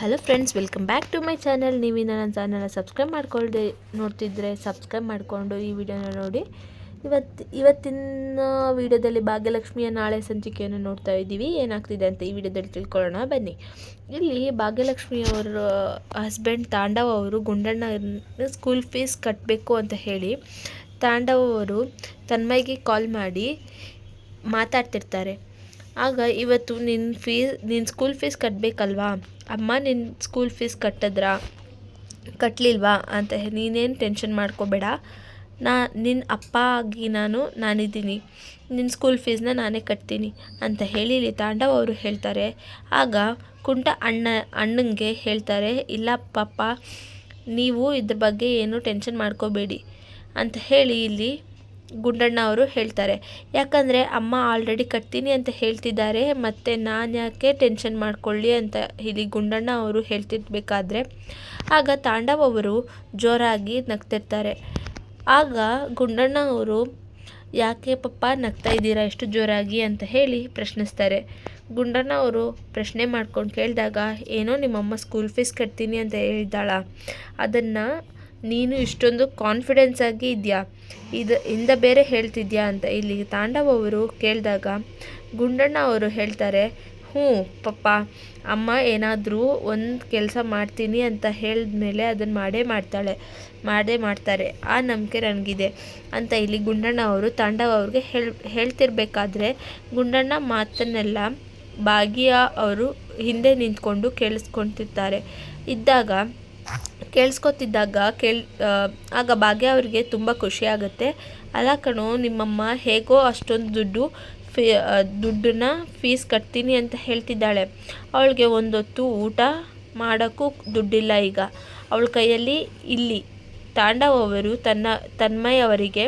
Hello friends welcome back to my channel ನೀವು ನನ್ನ ಚಾನಲ್ನ ಸಬ್ಸ್ಕ್ರೈಬ್ ಮಾಡ್ಕೊಳ್ದೆ ನೋಡ್ತಿದ್ರೆ ಸಬ್ಸ್ಕ್ರೈಬ್ ಮಾಡಿಕೊಂಡು ಈ ವಿಡಿಯೋನ ನೋಡಿ. ಇವತ್ತು ಇವತ್ತಿನ ವಿಡಿಯೋದಲ್ಲಿ ಭಾಗ್ಯಲಕ್ಷ್ಮಿಯ ನಾಳೆ ಸಂಚಿಕೆಯನ್ನು ನೋಡ್ತಾ ಇದ್ದೀವಿ. ಏನಾಗ್ತಿದೆ ಅಂತ ಈ ವಿಡಿಯೋದಲ್ಲಿ ತಿಳ್ಕೊಳ್ಳೋಣ. ಬನ್ನಿ. ಇಲ್ಲಿ ಭಾಗ್ಯಲಕ್ಷ್ಮಿಯವರ ಹಸ್ಬೆಂಡ್ ತಾಂಡವ್ ಅವರು ಗುಂಡಣ್ಣ ಸ್ಕೂಲ್ ಫೀಸ್ ಕಟ್ಟಬೇಕು ಅಂತ ಹೇಳಿ ತಾಂಡವ್ ಅವರು ತನ್ಮೈಗೆ ಕಾಲ್ ಮಾಡಿ ಮಾತಾಡ್ತಿರ್ತಾರೆ. ಆಗ ಇವತ್ತು ನಿನ್ನ ಫೀಸ್ ನಿನ್ನ ಸ್ಕೂಲ್ ಫೀಸ್ ಕಟ್ಟಬೇಕಲ್ವಾ ಅಮ್ಮ ನಿನ್ನ ಸ್ಕೂಲ್ ಫೀಸ್ ಕಟ್ಟಿದ್ರಾ? ಕಟ್ಟಲಿಲ್ವಾ ಅಂತ ನೀನೇನು ಟೆನ್ಷನ್ ಮಾಡ್ಕೋಬೇಡ. ನಾ ನಿನ್ನ ಅಪ್ಪ ಆಗಿ ನಾನು, ನಾನಿದ್ದೀನಿ. ನಿನ್ನ ಸ್ಕೂಲ್ ಫೀಸ್ನ ನಾನೇ ಕಟ್ತೀನಿ ಅಂತ ಹೇಳಿ ತಾಂಡವ್ ಅವರು ಹೇಳ್ತಾರೆ. ಆಗ ಕುಂಟ ಅಣ್ಣ, ಅಣ್ಣಂಗೆ ಹೇಳ್ತಾರೆ, ಇಲ್ಲ ಪಾಪ, ನೀವು ಇದ್ರ ಬಗ್ಗೆ ಏನು ಟೆನ್ಷನ್ ಮಾಡ್ಕೋಬೇಡಿ ಅಂತ ಹೇಳಿ ಇಲ್ಲಿ ಗುಂಡಣ್ಣ ಅವರು ಹೇಳ್ತಾರೆ. ಯಾಕಂದರೆ ಅಮ್ಮ ಆಲ್ರೆಡಿ ಕಟ್ತೀನಿ ಅಂತ ಹೇಳ್ತಿದ್ದಾರೆ, ಮತ್ತು ನಾನು ಯಾಕೆ ಟೆನ್ಷನ್ ಮಾಡ್ಕೊಳ್ಳಿ ಅಂತ ಇಲ್ಲಿ ಗುಂಡಣ್ಣ ಅವರು ಹೇಳ್ತಿರ್ಬೇಕಾದ್ರೆ, ಆಗ ತಾಂಡವ್ ಅವರು ಜೋರಾಗಿ ನಗ್ತಿರ್ತಾರೆ. ಆಗ ಗುಂಡಣ್ಣ ಅವರು, ಯಾಕೆ ಪಪ್ಪ ನಗ್ತಾ ಇದ್ದೀರಾ ಎಷ್ಟು ಜೋರಾಗಿ? ಅಂತ ಹೇಳಿ ಪ್ರಶ್ನಿಸ್ತಾರೆ. ಗುಂಡಣ್ಣ ಅವರು ಪ್ರಶ್ನೆ ಮಾಡ್ಕೊಂಡು ಕೇಳಿದಾಗ, ಏನೋ ನಿಮ್ಮಮ್ಮ ಸ್ಕೂಲ್ ಫೀಸ್ ಕಟ್ತೀನಿ ಅಂತ ಹೇಳಿದಾಳ? ಅದನ್ನು ನೀನು ಇಷ್ಟೊಂದು ಕಾನ್ಫಿಡೆನ್ಸ್ ಆಗಿ ಇದೆಯಾ? ಇದು, ಇಂದ ಬೇರೆ ಹೇಳ್ತಿದ್ಯಾ ಅಂತ ಇಲ್ಲಿ ತಾಂಡವ ಅವರು ಕೇಳಿದಾಗ ಗುಂಡಣ್ಣ ಅವರು ಹೇಳ್ತಾರೆ, ಹ್ಞೂ ಪಪ್ಪ, ಅಮ್ಮ ಏನಾದರೂ ಒಂದು ಕೆಲಸ ಮಾಡ್ತೀನಿ ಅಂತ ಹೇಳಿದ್ಮೇಲೆ ಅದನ್ನು ಮಾಡೇ ಮಾಡ್ತಾಳೆ, ಮಾಡೇ ಮಾಡ್ತಾರೆ, ಆ ನಂಬಿಕೆ ನನಗಿದೆ ಅಂತ ಇಲ್ಲಿ ಗುಂಡಣ್ಣ ಅವರು ತಾಂಡವ ಅವ್ರಿಗೆ ಹೇಳ್, ಹೇಳ್ತಿರ್ಬೇಕಾದ್ರೆ ಗುಂಡಣ್ಣ ಮಾತನ್ನೆಲ್ಲ ಭಾಗಿಯ ಅವರು ಹಿಂದೆ ನಿಂತ್ಕೊಂಡು ಕೇಳಿಸ್ಕೊತಿರ್ತಾರೆ. ಇದ್ದಾಗ ಕೇಳಿಸ್ಕೊತಿದ್ದಾಗ ಕೇಳ್ ಆಗ ಭಾಗ್ಯ ಅವರಿಗೆ ತುಂಬ ಖುಷಿ ಆಗುತ್ತೆ ಅಲ್ಲ ಕಣೋ, ನಿಮ್ಮಮ್ಮ ಹೇಗೋ ಅಷ್ಟೊಂದು ದುಡ್ಡು ಫೀ ದುಡ್ಡನ್ನ ಫೀಸ್ ಕಟ್ತೀನಿ ಅಂತ ಹೇಳ್ತಿದ್ದಾಳೆ. ಅವಳಿಗೆ ಒಂದೊತ್ತು ಊಟ ಮಾಡೋಕ್ಕೂ ದುಡ್ಡಿಲ್ಲ ಈಗ. ಅವಳ ಕೈಯಲ್ಲಿ ಇಲ್ಲಿ ತಾಂಡವ್ ಅವರು ತನ್ನ, ತನ್ಮಯ್ ಅವರಿಗೆ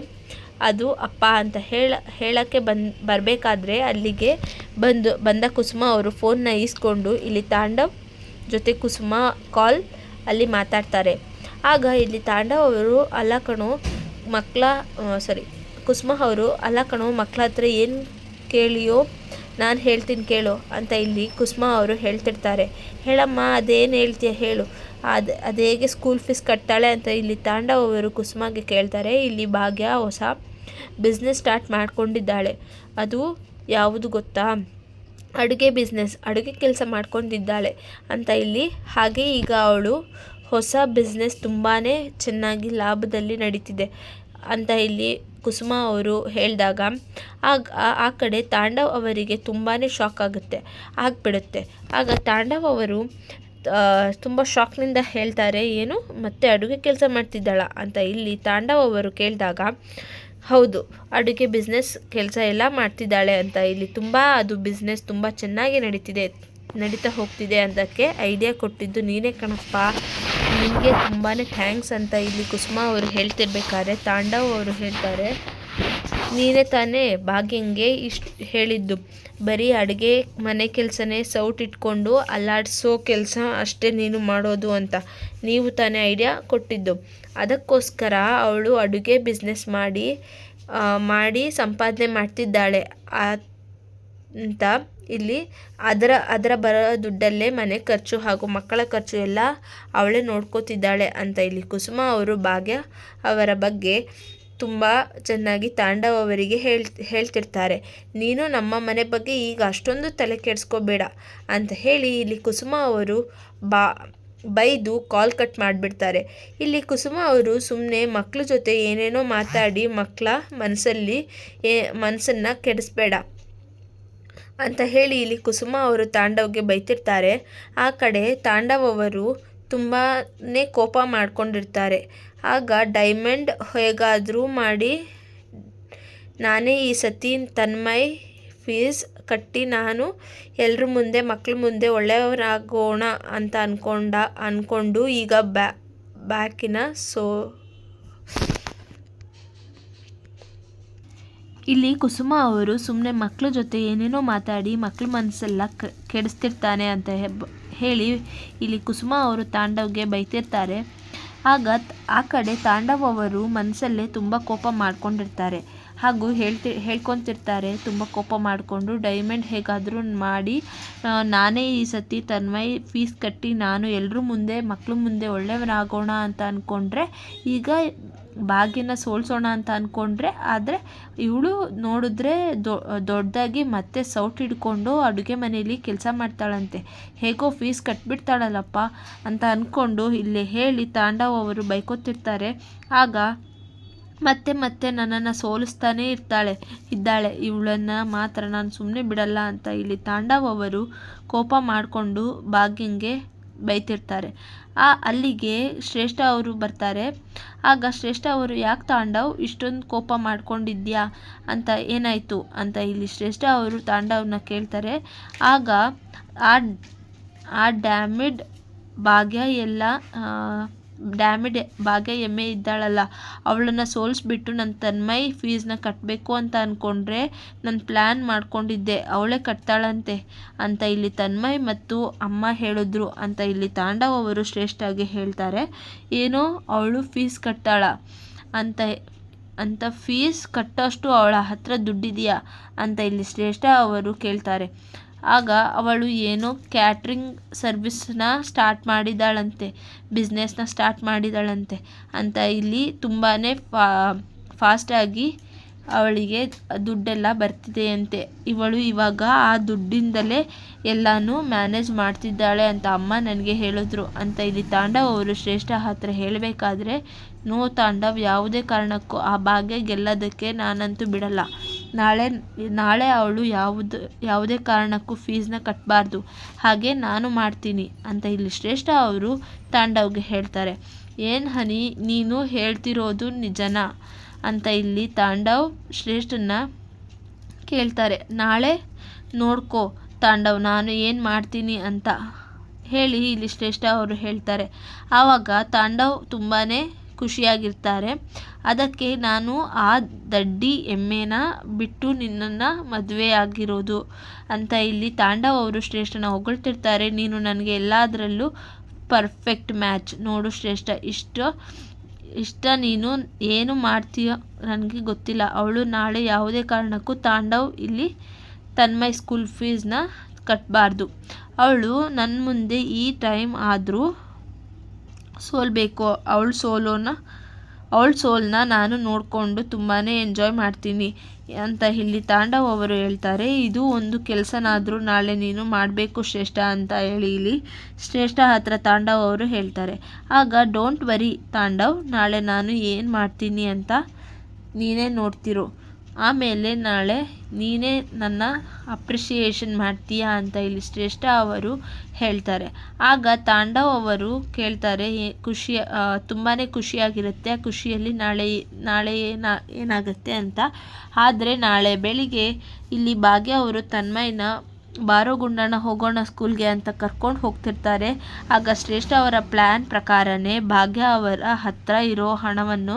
ಅದು ಅಪ್ಪ ಅಂತ ಹೇಳ, ಹೇಳೋಕ್ಕೆ ಬಂದು, ಬರಬೇಕಾದ್ರೆ ಅಲ್ಲಿಗೆ ಬಂದು, ಬಂದ ಕುಸುಮ ಅವರು ಫೋನ್ನ ಈಸ್ಕೊಂಡು, ಇಲ್ಲಿ ತಾಂಡವ್ ಜೊತೆ ಕುಸುಮ ಕಾಲ್ ಅಲ್ಲಿ ಮಾತಾಡ್ತಾರೆ. ಆಗ ಇಲ್ಲಿ ತಾಂಡವ್ ಅವರು ಅಲ್ಲ ಮಕ್ಕಳ ಸಾರಿ ಕುಸುಮ ಅವರು ಅಲ್ಲ ಕಣೋ ಮಕ್ಕಳ ಹತ್ರ ಏನು ಕೇಳಿಯೋ ನಾನು ಹೇಳ್ತೀನಿ ಕೇಳು ಅಂತ ಇಲ್ಲಿ ಕುಸುಮ ಅವರು ಹೇಳ್ತಿರ್ತಾರೆ. ಹೇಳಮ್ಮ, ಅದೇನು ಹೇಳ್ತೀಯ ಹೇಳು. ಅದು ಅದು ಹೇಗೆ ಸ್ಕೂಲ್ ಫೀಸ್ ಕಟ್ತಾಳೆ ಅಂತ ಇಲ್ಲಿ ತಾಂಡವ್ ಅವರು ಕುಸುಮಗೆ ಕೇಳ್ತಾರೆ. ಇಲ್ಲಿ ಭಾಗ್ಯ ಹೊಸ ಬಿಸ್ನೆಸ್ ಸ್ಟಾರ್ಟ್ ಮಾಡ್ಕೊಂಡಿದ್ದಾಳೆ. ಅದು ಯಾವುದು ಗೊತ್ತಾ? ಅಡುಗೆ ಬಿಸ್ನೆಸ್ ಅಡುಗೆ ಕೆಲಸ ಮಾಡ್ಕೊಂಡಿದ್ದಾಳೆ ಅಂತ ಇಲ್ಲಿ. ಹಾಗೆ ಈಗ ಅವಳು ಹೊಸ ಬಿಸ್ನೆಸ್ ತುಂಬಾ ಚೆನ್ನಾಗಿ ಲಾಭದಲ್ಲಿ ನಡೀತಿದೆ ಅಂತ ಇಲ್ಲಿ ಕುಸುಮ ಅವರು ಹೇಳಿದಾಗ, ಆಗ, ಆ- ಕಡೆ ತಾಂಡವ್ ಅವರಿಗೆ ತುಂಬಾ ಶಾಕ್ ಆಗುತ್ತೆ, ಆಗಿಬಿಡುತ್ತೆ. ಆಗ ತಾಂಡವ್ ಅವರು ತುಂಬ ಶಾಕ್ನಿಂದ ಹೇಳ್ತಾರೆ, ಏನು, ಮತ್ತೆ ಅಡುಗೆ ಕೆಲಸ ಮಾಡ್ತಿದ್ದಾಳ? ಅಂತ ಇಲ್ಲಿ ತಾಂಡವ್ ಅವರು ಕೇಳಿದಾಗ ಹೌದು, ಅಡುಗೆ ಬಿಸ್ನೆಸ್ ಕೆಲಸ ಎಲ್ಲ ಮಾಡ್ತಿದ್ದಾಳೆ ಅಂತ. ಇಲ್ಲಿ ತುಂಬ ಅದು ಬಿಸ್ನೆಸ್ ತುಂಬ ಚೆನ್ನಾಗಿ ನಡೀತಿದೆ, ನಡೀತಾ ಹೋಗ್ತಿದೆ ಅಂತಕ್ಕೆ ಐಡಿಯಾ ಕೊಟ್ಟಿದ್ದು ನೀನೇ ಕಣಪ್ಪ. ನಿನಗೆ ತುಂಬಾ ಥ್ಯಾಂಕ್ಸ್ ಅಂತ ಇಲ್ಲಿ ಕುಸುಮ ಅವರು ಹೇಳ್ತಿರ್ಬೇಕಾದ್ರೆ, ತಾಂಡವ್ ಅವರು ಹೇಳ್ತಾರೆ. ನೀನೇ ತಾನೇ ಭಾಗ್ಯಂಗೆ ಇಷ್ಟು ಹೇಳಿದ್ದು. ಬರೀ ಅಡುಗೆ, ಮನೆ ಕೆಲಸನೇ ಸೌಟ್ ಇಟ್ಕೊಂಡು ಅಲ್ಲಾಡಿಸೋ ಕೆಲಸ ಅಷ್ಟೇ ನೀನು ಮಾಡೋದು ಅಂತ. ನೀವು ತಾನೇ ಐಡಿಯಾ ಕೊಟ್ಟಿದ್ದು. ಅದಕ್ಕೋಸ್ಕರ ಅವಳು ಅಡುಗೆ ಬಿಸ್ನೆಸ್ ಮಾಡಿ ಮಾಡಿ ಸಂಪಾದನೆ ಮಾಡ್ತಿದ್ದಾಳೆ. ಅಂತ ಇಲ್ಲಿ ಅದರ ಅದರ ಬರೋ ದುಡ್ಡಲ್ಲೇ ಮನೆ ಖರ್ಚು ಹಾಗೂ ಮಕ್ಕಳ ಖರ್ಚು ಎಲ್ಲ ಅವಳೇ ನೋಡ್ಕೋತಿದ್ದಾಳೆ ಅಂತ ಇಲ್ಲಿ ಕುಸುಮ ಅವರು ಭಾಗ್ಯ ಅವರ ಬಗ್ಗೆ ತುಂಬ ಚೆನ್ನಾಗಿ ತಾಂಡವ್ ಅವರಿಗೆ ಹೇಳ್, ಹೇಳ್ತಿರ್ತಾರೆ. ನೀನು ನಮ್ಮ ಮನೆ ಬಗ್ಗೆ ಈಗ ಅಷ್ಟೊಂದು ತಲೆ ಕೆಡಿಸ್ಕೋಬೇಡ ಅಂತ ಹೇಳಿ ಇಲ್ಲಿ ಕುಸುಮ ಅವರು ಬಾ, ಬೈದು ಕಾಲ್ ಕಟ್ ಮಾಡಿಬಿಡ್ತಾರೆ. ಇಲ್ಲಿ ಕುಸುಮ ಅವರು ಸುಮ್ಮನೆ ಮಕ್ಕಳ ಜೊತೆ ಏನೇನೋ ಮಾತಾಡಿ ಮಕ್ಕಳ ಮನಸ್ಸಲ್ಲಿ ಏ ಮನಸ್ಸನ್ನು ಕೆಡಿಸ್ಬೇಡ ಅಂತ ಹೇಳಿ ಇಲ್ಲಿ ಕುಸುಮ ಅವರು ತಾಂಡವ್ಗೆ ಬೈತಿರ್ತಾರೆ. ಆ ಕಡೆ ತಾಂಡವ್ ಅವರು ತುಂಬಾ ಕೋಪ ಮಾಡ್ಕೊಂಡಿರ್ತಾರೆ. ಆಗ ಡೈಮಂಡ್ ಹೇಗಾದರೂ ಮಾಡಿ, ನಾನೇ ಈ ಸತಿ ತನ್ಮಯ್ ಫೀಸ್ ಕಟ್ಟಿ ನಾನು ಎಲ್ಲರ ಮುಂದೆ, ಮಕ್ಳ ಮುಂದೆ ಒಳ್ಳೆಯವರಾಗೋಣ ಅಂತ ಅಂದ್ಕೊಂಡ ಅಂದ್ಕೊಂಡು ಈಗ ಬ್ಯಾ, ಬ್ಯಾಕಿನ ಸೋ, ಇಲ್ಲಿ ಕುಸುಮ ಅವರು ಸುಮ್ಮನೆ ಮಕ್ಕಳ ಜೊತೆ ಏನೇನೋ ಮಾತಾಡಿ ಮಕ್ಕಳ ಮನಸ್ಸೆಲ್ಲ ಕೆಡಿಸ್ತಿರ್ತಾನೆ ಅಂತ ಹೇಳಿ ಇಲ್ಲಿ ಕುಸುಮ ಅವರು ತಾಂಡವ್ಗೆ ಬೈತಿರ್ತಾರೆ. ಆಗ ಆ ಕಡೆ ತಾಂಡವವರು ಮನಸ್ಸಲ್ಲೇ ತುಂಬ ಕೋಪ ಮಾಡ್ಕೊಂಡಿರ್ತಾರೆ. ಹಾಗೂ ಹೇಳ್ತಿ, ಹೇಳ್ಕೊತಿರ್ತಾರೆ, ತುಂಬ ಕೋಪ ಮಾಡಿಕೊಂಡು ಡೈಮಂಡ್ ಹೇಗಾದರೂ ಮಾಡಿ ನಾನೇ ಈ ಸತಿ ತನ್ಮೈ ಫೀಸ್ ಕಟ್ಟಿ ನಾನು ಎಲ್ಲರೂ ಮುಂದೆ ಮಕ್ಕಳು ಮುಂದೆ ಒಳ್ಳೆಯವನಾಗೋಣ ಅಂತ ಅಂದ್ಕೊಂಡ್ರೆ ಈಗ ಭಾಗ್ಯನ ಸೋಲ್ಸೋಣ ಅಂತ ಅಂದ್ಕೊಂಡ್ರೆ ಆದರೆ ಇವಳು ನೋಡಿದ್ರೆ ದೊಡ್ಡದಾಗಿ ಮತ್ತೆ ಸೌಟ್ ಹಿಡ್ಕೊಂಡು ಅಡುಗೆ ಮನೆಯಲ್ಲಿ ಕೆಲಸ ಮಾಡ್ತಾಳಂತೆ. ಹೇಗೋ ಫೀಸ್ ಕಟ್ಬಿಡ್ತಾಳಲ್ಲಪ್ಪ ಅಂತ ಅಂದ್ಕೊಂಡು ಇಲ್ಲಿ ಹೇಳಿ ತಾಂಡವ್ ಅವರು ಬೈಕೋತಿರ್ತಾರೆ. ಆಗ ಮತ್ತೆ ಮತ್ತೆ ನನ್ನನ್ನು ಸೋಲಿಸ್ತಾನೇ ಇರ್ತಾಳೆ, ಇದ್ದಾಳೆ. ಇವಳನ್ನು ಮಾತ್ರ ನಾನು ಸುಮ್ಮನೆ ಬಿಡಲ್ಲ ಅಂತ ಇಲ್ಲಿ ತಾಂಡವ್ ಅವರು ಕೋಪ ಮಾಡಿಕೊಂಡು ಭಾಗ್ಯಂಗೆ ಬೈತಿರ್ತಾರೆ ಆ ಅಲ್ಲಿಗೆ ಶ್ರೇಷ್ಠ ಅವರು ಬರ್ತಾರೆ. ಆಗ ಶ್ರೇಷ್ಠ ಅವರು, ಯಾಕೆ ತಾಂಡವ್, ಇಷ್ಟೊಂದು ಕೋಪ ಮಾಡ್ಕೊಂಡಿದ್ಯಾ? ಅಂತ ಏನಾಯಿತು? ಅಂತ ಇಲ್ಲಿ ಶ್ರೇಷ್ಠ ಅವರು ತಾಂಡವ್ನ ಕೇಳ್ತಾರೆ. ಆಗ ಆ ಆ ಡ್ಯಾಮಿಡ್ ಭಾಗ್ಯ ಎಲ್ಲ ಡ್ಯಾಮಿಡ್ ಭಾಗ್ಯ ಎಮ್ಮೆ ಇದ್ದಾಳಲ್ಲ, ಅವಳನ್ನು ಸೋಲಿಸ್ಬಿಟ್ಟು ನನ್ನ ತನ್ಮೈ ಫೀಸ್ನ ಕಟ್ಟಬೇಕು ಅಂತ ಅಂದ್ಕೊಂಡ್ರೆ ನಾನು ಪ್ಲ್ಯಾನ್ ಮಾಡ್ಕೊಂಡಿದ್ದೆ, ಅವಳೇ ಕಟ್ತಾಳಂತೆ ಅಂತ ಇಲ್ಲಿ ತನ್ಮಯ್ ಮತ್ತು ಅಮ್ಮ ಹೇಳಿದ್ರು ಅಂತ ಇಲ್ಲಿ ತಾಂಡವ್ ಅವರು ಶ್ರೇಷ್ಠಾಗಿ ಹೇಳ್ತಾರೆ. ಏನೋ ಅವಳು ಫೀಸ್ ಕಟ್ತಾಳ ಅಂತ ಅಂತ ಫೀಸ್ ಕಟ್ಟೋಷ್ಟು ಅವಳ ಹತ್ರ ದುಡ್ಡಿದೆಯಾ ಅಂತ ಇಲ್ಲಿ ಶ್ರೇಷ್ಠ ಅವರು ಕೇಳ್ತಾರೆ. ಆಗ ಅವಳು ಏನೋ ಕ್ಯಾಟ್ರಿಂಗ್ ಸರ್ವಿಸ್ನ ಸ್ಟಾರ್ಟ್ ಮಾಡಿದಾಳಂತೆ, ಬಿಸ್ನೆಸ್ನ ಸ್ಟಾರ್ಟ್ ಮಾಡಿದಾಳಂತೆ ಅಂತ ಇಲ್ಲಿ ತುಂಬಾ ಫಾ, ಫಾಸ್ಟಾಗಿ ಅವಳಿಗೆ ದುಡ್ಡೆಲ್ಲ ಬರ್ತಿದೆಯಂತೆ. ಇವಳು ಇವಾಗ ಆ ದುಡ್ಡಿಂದಲೇ ಎಲ್ಲನೂ ಮ್ಯಾನೇಜ್ ಮಾಡ್ತಿದ್ದಾಳೆ ಅಂತ ಅಮ್ಮ ನನಗೆ ಹೇಳಿದ್ರು ಅಂತ ಇಲ್ಲಿ ತಾಂಡವ್ ಅವರು ಶ್ರೇಷ್ಠ ಹತ್ರ ಹೇಳಬೇಕಾದ್ರೆ, ನೋ ತಾಂಡವ್, ಯಾವುದೇ ಕಾರಣಕ್ಕೂ ಆ ಭಾಗ್ಯ ಗೆಲ್ಲೋದಕ್ಕೆ ನಾನಂತೂ ಬಿಡಲ್ಲ. ನಾಳೆ ನಾಳೆ ಅವಳು ಯಾವುದು, ಯಾವುದೇ ಕಾರಣಕ್ಕೂ ಫೀಸ್ನ ಕಟ್ಟಬಾರ್ದು ಹಾಗೆ ನಾನು ಮಾಡ್ತೀನಿ ಅಂತ ಇಲ್ಲಿ ಶ್ರೇಷ್ಠ ಅವರು ತಾಂಡವ್ಗೆ ಹೇಳ್ತಾರೆ. ಏನು ಹನಿ, ನೀನು ಹೇಳ್ತಿರೋದು ನಿಜನಾ? ಅಂತ ಇಲ್ಲಿ ತಾಂಡವ್ ಶ್ರೇಷ್ಠನ ಕೇಳ್ತಾರೆ. ನಾಳೆ ನೋಡ್ಕೋ ತಾಂಡವ್, ನಾನು ಏನು ಮಾಡ್ತೀನಿ ಅಂತ ಹೇಳಿ ಇಲ್ಲಿ ಶ್ರೇಷ್ಠ ಅವರು ಹೇಳ್ತಾರೆ. ಆವಾಗ ತಾಂಡವ್ ತುಂಬಾ ಖುಷಿಯಾಗಿರ್ತಾರೆ. ಅದಕ್ಕೆ ನಾನು ಆ ದಡ್ಡಿ ಎಮ್ಮೆನ ಬಿಟ್ಟು ನಿನ್ನನ್ನು ಮದುವೆ ಆಗಿರೋದು ಅಂತ ಇಲ್ಲಿ ತಾಂಡವ್ ಅವರು ಶ್ರೇಷ್ಠನ ಹೊಗಳ್ತಿರ್ತಾರೆ. ನೀನು ನನಗೆ ಎಲ್ಲದರಲ್ಲೂ ಪರ್ಫೆಕ್ಟ್ ಮ್ಯಾಚ್ ನೋಡು ಶ್ರೇಷ್ಠ, ಇಷ್ಟ ಇಷ್ಟ ನೀನು ಏನು ಮಾಡ್ತೀಯೋ ನನಗೆ ಗೊತ್ತಿಲ್ಲ. ಅವಳು ನಾಳೆ ಯಾವುದೇ ಕಾರಣಕ್ಕೂ ತಾಂಡವ್ ಇಲ್ಲಿ ತನ್ಮಯ್ ಸ್ಕೂಲ್ ಫೀಸ್ನ ಕಟ್ಟಬಾರ್ದು ಅವಳು ನನ್ನ ಮುಂದೆ ಈ ಟೈಮ್ ಆದರೂ ಸೋಲ್ಬೇಕು ಅವಳ ಸೋಲೋನ, ಅವಳ ಸೋಲನ್ನ ನಾನು ನೋಡಿಕೊಂಡು ತುಂಬಾ ಎಂಜಾಯ್ ಮಾಡ್ತೀನಿ ಅಂತ ಇಲ್ಲಿ ತಾಂಡವ್ ಅವರು ಹೇಳ್ತಾರೆ. ಇದು ಒಂದು ಕೆಲಸನಾದರೂ ನಾಳೆ ನೀನು ಮಾಡಬೇಕು ಶ್ರೇಷ್ಠ ಅಂತ ಹೇಳಿ ಇಲ್ಲಿ ಶ್ರೇಷ್ಠ ಹತ್ರ ತಾಂಡವ್ ಅವರು ಹೇಳ್ತಾರೆ. ಆಗ ಡೋಂಟ್ ವರಿ ತಾಂಡವ್, ನಾಳೆ ನಾನು ಏನು ಮಾಡ್ತೀನಿ ಅಂತ ನೀನೇ ನೋಡ್ತಿರು. ಆಮೇಲೆ ನಾಳೆ ನೀನೇ ನನ್ನ ಅಪ್ರಿಷಿಯೇಷನ್ ಮಾಡ್ತೀಯಾ ಅಂತ ಇಲ್ಲಿ ಶ್ರೇಷ್ಠ ಅವರು ಹೇಳ್ತಾರೆ. ಆಗ ತಾಂಡವ್ ಅವರು ಕೇಳ್ತಾರೆ ಖುಷಿ ತುಂಬಾ ಖುಷಿಯಾಗಿರುತ್ತೆ, ಆ ಖುಷಿಯಲ್ಲಿ ನಾಳೆ ನಾಳೆ ಏನ, ಏನಾಗುತ್ತೆ? ಅಂತ. ಆದರೆ ನಾಳೆ ಬೆಳಿಗ್ಗೆ ಇಲ್ಲಿ ಭಾಗ್ಯ ಅವರು ತನ್ಮಯ್ನ ಬಾರೋ ಗುಂಡಣ್ಣ ಹೋಗೋಣ ಸ್ಕೂಲ್ಗೆ ಅಂತ ಕರ್ಕೊಂಡು ಹೋಗ್ತಿರ್ತಾರೆ. ಆಗ ಶ್ರೇಷ್ಠ ಅವರ ಪ್ಲ್ಯಾನ್ ಪ್ರಕಾರನೇ ಭಾಗ್ಯ ಅವರ ಹತ್ರ ಇರೋ ಹಣವನ್ನು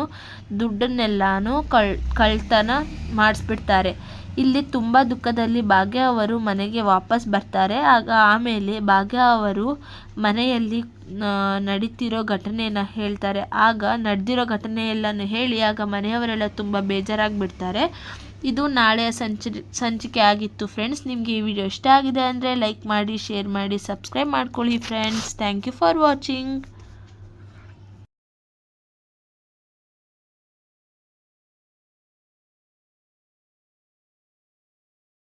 ದುಡ್ಡನ್ನೆಲ್ಲಾನು ಕಳ್, ಕಳ್ತನ ಮಾಡಿಸ್ಬಿಡ್ತಾರೆ. ಇಲ್ಲಿ ತುಂಬ ದುಃಖದಲ್ಲಿ ಭಾಗ್ಯ ಅವರು ಮನೆಗೆ ವಾಪಸ್ ಬರ್ತಾರೆ. ಆಗ ಆಮೇಲೆ ಭಾಗ್ಯ ಅವರು ಮನೆಯಲ್ಲಿ ನಡೀತಿರೋ ಘಟನೆಯನ್ನು ಹೇಳ್ತಾರೆ. ಆಗ ನಡೆದಿರೋ ಘಟನೆಯೆಲ್ಲನೂ ಹೇಳಿ ಆಗ ಮನೆಯವರೆಲ್ಲ ತುಂಬ ಬೇಜಾರಾಗಿಬಿಡ್ತಾರೆ. ಇದು ನಾಳೆಯ ಸಂಚಿ ಸಂಚಿಕೆ ಆಗಿತ್ತು ಫ್ರೆಂಡ್ಸ್. ನಿಮಗೆ ಈ ವಿಡಿಯೋ ಇಷ್ಟ ಆಗಿದೆ ಅಂದರೆ ಲೈಕ್ ಮಾಡಿ, ಶೇರ್ ಮಾಡಿ, ಸಬ್ಸ್ಕ್ರೈಬ್ ಮಾಡ್ಕೊಳ್ಳಿ friends. Thank you for watching.